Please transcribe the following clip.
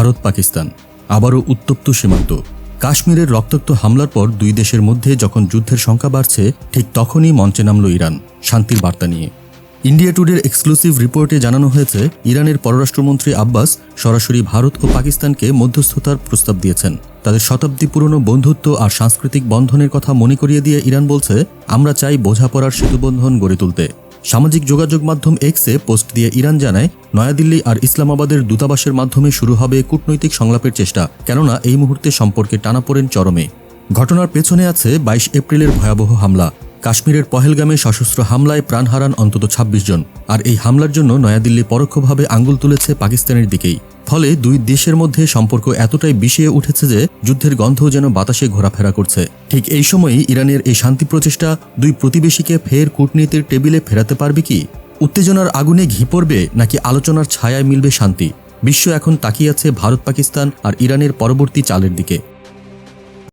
ভারত, পাকিস্তান। আবারও উত্তপ্ত সীমান্ত। কাশ্মীরের রক্তাক্ত হামলার পর দুই দেশের মধ্যে যখন যুদ্ধের সংখ্যা বাড়ছে, ঠিক তখনই মঞ্চে নামল ইরান। শান্তির বার্তা নিয়ে। ইন্ডিয়া টুডের এক্সক্লুসিভ রিপোর্টে জানানো হয়েছে, ইরানের পররাষ্ট্রমন্ত্রী আব্বাস সরাসরি ভারত ও পাকিস্তানকে মধ্যস্থতার প্রস্তাব দিয়েছেন। তাদের শতাব্দী পুরনো বন্ধুত্ব আর সাংস্কৃতিক বন্ধনের কথা মনে করিয়ে দিয়ে ইরান বলছে, আমরা চাই বোঝাপড়ার সেতুবন্ধন গড়ে তুলতে। সামাজিক যোগাযোগ মাধ্যম এক্সে পোস্ট দিয়ে ইরান জানায়, নয়াদিল্লি আর ইসলামাবাদের দূতাবাসের মাধ্যমে শুরু হবে কূটনৈতিক সংলাপের চেষ্টা, কেননা এই মুহূর্তে সম্পর্কে টানাপোড়েন চরমে। ঘটনার পেছনে আছে বাইশ এপ্রিলের ভয়াবহ হামলা। কাশ্মীরের পহেলগামে সশস্ত্র হামলায় প্রাণ হারান অন্তত ২৬ জন। আর এই হামলার জন্য নয়াদিল্লি পরোক্ষভাবে আঙ্গুল তুলেছে পাকিস্তানের দিকেই। ফলে দুই দেশের মধ্যে সম্পর্ক এতটাই বিষিয়ে উঠেছে যে যুদ্ধের গন্ধ যেন বাতাসে ঘোরাফেরা করছে। ঠিক এই সময়ই ইরানের এই শান্তি প্রচেষ্টা দুই প্রতিবেশীকে ফের কূটনীতির টেবিলে ফেরাতে পারবে কি? উত্তেজনার আগুনে ঘি পড়বে নাকি আলোচনার ছায়ায় মিলবে শান্তি? বিশ্ব এখন তাকিয়ে আছে ভারত পাকিস্তান আর ইরানের পরবর্তী চালের দিকে।